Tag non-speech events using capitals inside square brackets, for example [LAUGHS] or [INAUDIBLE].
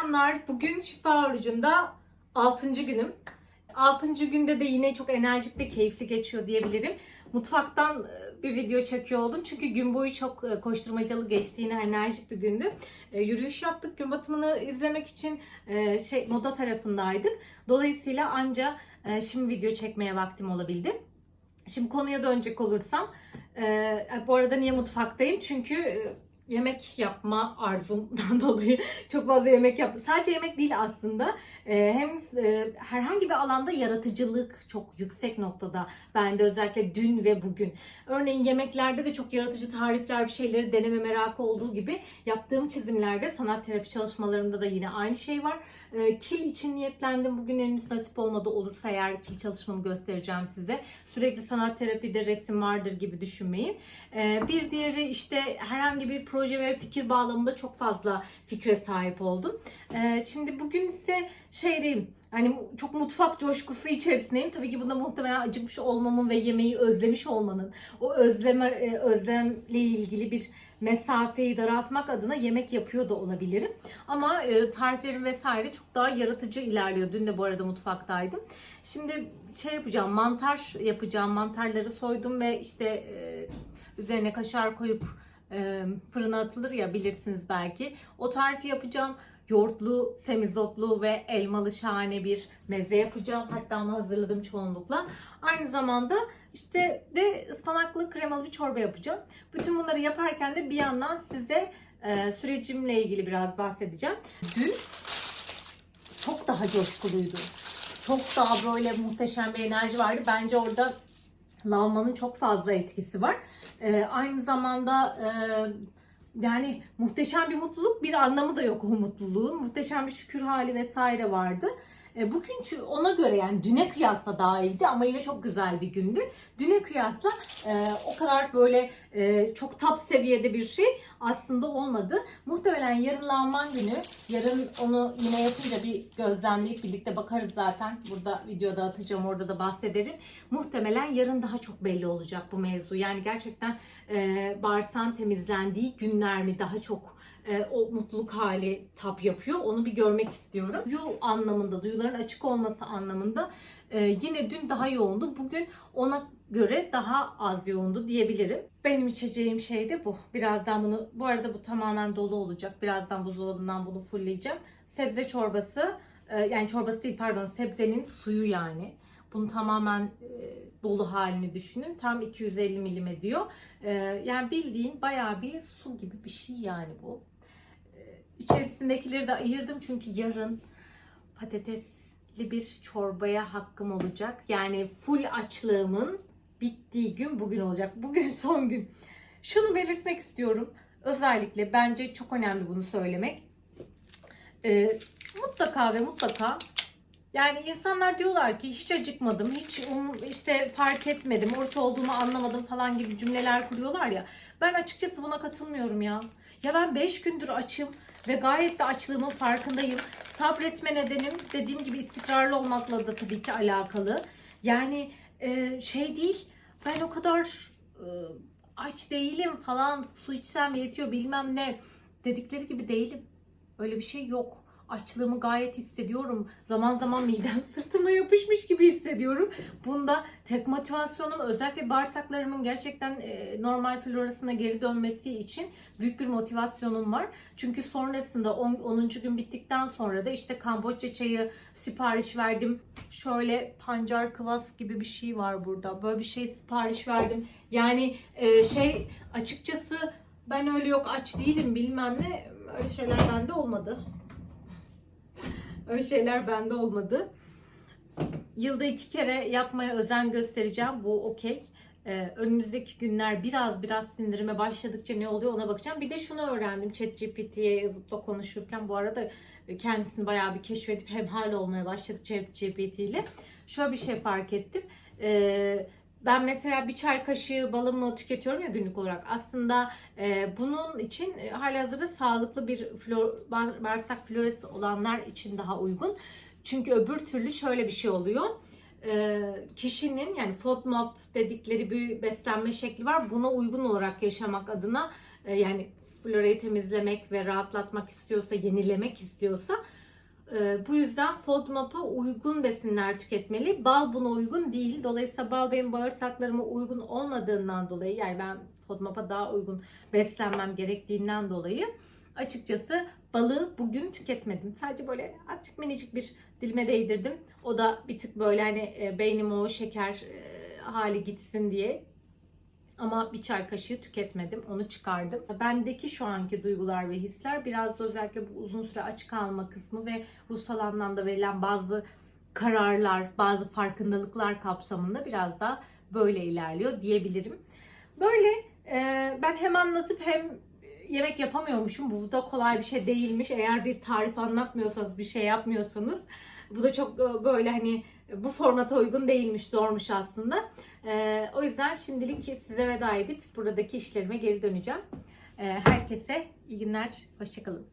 Selamlar. Bugün şifa orucunda 6. günüm. 6. günde de yine çok enerjik ve keyifli geçiyor diyebilirim. Mutfaktan e, bir video çekiyor oldum. Çünkü gün boyu çok e, koşturmacalı geçti. Enerjik bir gündü. E, Yürüyüş yaptık. Gün batımını izlemek için şey moda tarafındaydık. Dolayısıyla anca şimdi video çekmeye vaktim olabildi. Şimdi konuya dönecek olursam, bu arada niye mutfaktayım? Çünkü yemek yapma arzumdan [LAUGHS] dolayı çok fazla yemek yaptım. Sadece yemek değil aslında. E, hem e, herhangi bir alanda yaratıcılık çok yüksek noktada. Bende özellikle dün ve bugün. Örneğin yemeklerde de çok yaratıcı tarifler, bir şeyleri deneme merakı olduğu gibi yaptığım çizimlerde, sanat terapi çalışmalarımda da yine aynı şey var. E, kil için niyetlendim. Bugün henüz nasip olmadı olursa eğer kil çalışmamı göstereceğim size. Sürekli sanat terapide resim vardır gibi düşünmeyin. E, bir diğeri işte herhangi bir proje ve fikir bağlamında çok fazla fikre sahip oldum. E, şimdi bugün ise şeydeyim. Hani çok mutfak coşkusu içerisindeyim. Tabii ki bunda muhtemelen acıkmış olmamın ve yemeği özlemiş olmanın, o özleme, e, özlemle ilgili bir mesafeyi daraltmak adına yemek yapıyor da olabilirim. Ama e, tariflerim vesaire çok daha yaratıcı ilerliyor. Dün de bu arada mutfaktaydım. Şimdi şey yapacağım, mantar yapacağım. Mantarları soydum ve işte e, üzerine kaşar koyup fırına atılır ya bilirsiniz belki. O tarifi yapacağım. Yoğurtlu, semizotlu ve elmalı şahane bir meze yapacağım. Hatta onu hazırladım çoğunlukla. Aynı zamanda işte de ıspanaklı kremalı bir çorba yapacağım. Bütün bunları yaparken de bir yandan size e, sürecimle ilgili biraz bahsedeceğim. Dün çok daha coşkuluydu. Çok daha böyle muhteşem bir enerji vardı. Bence orada lavmanın çok fazla etkisi var. E, aynı zamanda e, yani muhteşem bir mutluluk bir anlamı da yok o mutluluğun. Muhteşem bir şükür hali vesaire vardı. E, Bugün ona göre yani düne kıyasla daha iyiydi ama yine çok güzel bir gündü. Düne kıyasla e, o kadar böyle e, çok top seviyede bir şey aslında olmadı. Muhtemelen yarın Lavman günü, yarın onu yine yapınca bir gözlemleyip birlikte bakarız zaten. Burada videoda atacağım, orada da bahsederim. Muhtemelen yarın daha çok belli olacak bu mevzu. Yani gerçekten e, bağırsağın temizlendiği günler mi daha çok e, o mutluluk hali tap yapıyor. Onu bir görmek istiyorum. Duyu anlamında, duyuların açık olması anlamında e, yine dün daha yoğundu. Bugün ona göre daha az yoğundu diyebilirim. Benim içeceğim şey de bu. Birazdan bunu, bu arada bu tamamen dolu olacak. Birazdan buzdolabından bunu fullleyeceğim. Sebze çorbası, e, yani çorbası değil pardon, sebzenin suyu yani. Bunu tamamen e, dolu halini düşünün. Tam 250 milim ediyor. E, yani bildiğin bayağı bir su gibi bir şey yani bu. E, içerisindekileri de ayırdım çünkü yarın patatesli bir çorbaya hakkım olacak. Yani full açlığımın bittiği gün bugün olacak. Bugün [LAUGHS] son gün. Şunu belirtmek istiyorum. Özellikle bence çok önemli bunu söylemek. E, mutlaka ve mutlaka yani insanlar diyorlar ki hiç acıkmadım, hiç um- işte fark etmedim, oruç olduğumu anlamadım falan gibi cümleler kuruyorlar ya. Ben açıkçası buna katılmıyorum ya. Ya ben 5 gündür açım ve gayet de açlığımın farkındayım. Sabretme nedenim dediğim gibi istikrarlı olmakla da tabii ki alakalı. Yani e, şey değil, ben o kadar e, aç değilim falan, su içsem yetiyor bilmem ne dedikleri gibi değilim. Öyle bir şey yok. Açlığımı gayet hissediyorum. Zaman zaman midem [LAUGHS] sırtıma yapışmış gibi hissediyorum. Bunda tek motivasyonum özellikle bağırsaklarımın gerçekten e, normal florasına geri dönmesi için büyük bir motivasyonum var. Çünkü sonrasında 10. 10. gün bittikten sonra da işte Kamboçya çayı sipariş verdim. Şöyle pancar kıvas gibi bir şey var burada. Böyle bir şey sipariş verdim. Yani e, şey açıkçası ben öyle yok aç değilim bilmem ne öyle şeyler bende olmadı. Öyle şeyler bende olmadı. Yılda iki kere yapmaya özen göstereceğim. Bu okey. Ee, önümüzdeki günler biraz biraz sindirime başladıkça ne oluyor ona bakacağım. Bir de şunu öğrendim ChatGPT'ye yazıp da konuşurken. Bu arada kendisini bayağı bir keşfedip hemhal olmaya başladık ChatGPT ile. Şöyle bir şey fark ettim. Ee, ben mesela bir çay kaşığı balımla tüketiyorum ya günlük olarak. Aslında e, bunun için e, halihazırda sağlıklı bir flor, bağ- bağırsak florası olanlar için daha uygun. Çünkü öbür türlü şöyle bir şey oluyor. E, kişinin yani FODMAP dedikleri bir beslenme şekli var. Buna uygun olarak yaşamak adına e, yani florayı temizlemek ve rahatlatmak istiyorsa, yenilemek istiyorsa bu yüzden FODMAP'a uygun besinler tüketmeli. Bal buna uygun değil. Dolayısıyla bal benim bağırsaklarıma uygun olmadığından dolayı yani ben FODMAP'a daha uygun beslenmem gerektiğinden dolayı açıkçası balığı bugün tüketmedim. Sadece böyle azıcık minicik bir dilime değdirdim. O da bir tık böyle hani e, beynime o şeker e, hali gitsin diye. Ama bir çay kaşığı tüketmedim. Onu çıkardım. Bendeki şu anki duygular ve hisler biraz da özellikle bu uzun süre aç kalma kısmı ve ruhsal anlamda verilen bazı kararlar, bazı farkındalıklar kapsamında biraz daha böyle ilerliyor diyebilirim. Böyle e, ben hem anlatıp hem yemek yapamıyormuşum. Bu da kolay bir şey değilmiş. Eğer bir tarif anlatmıyorsanız, bir şey yapmıyorsanız bu da çok e, böyle hani bu formata uygun değilmiş, zormuş aslında. E, o yüzden şimdilik size veda edip buradaki işlerime geri döneceğim. E, herkese iyi günler, hoşçakalın.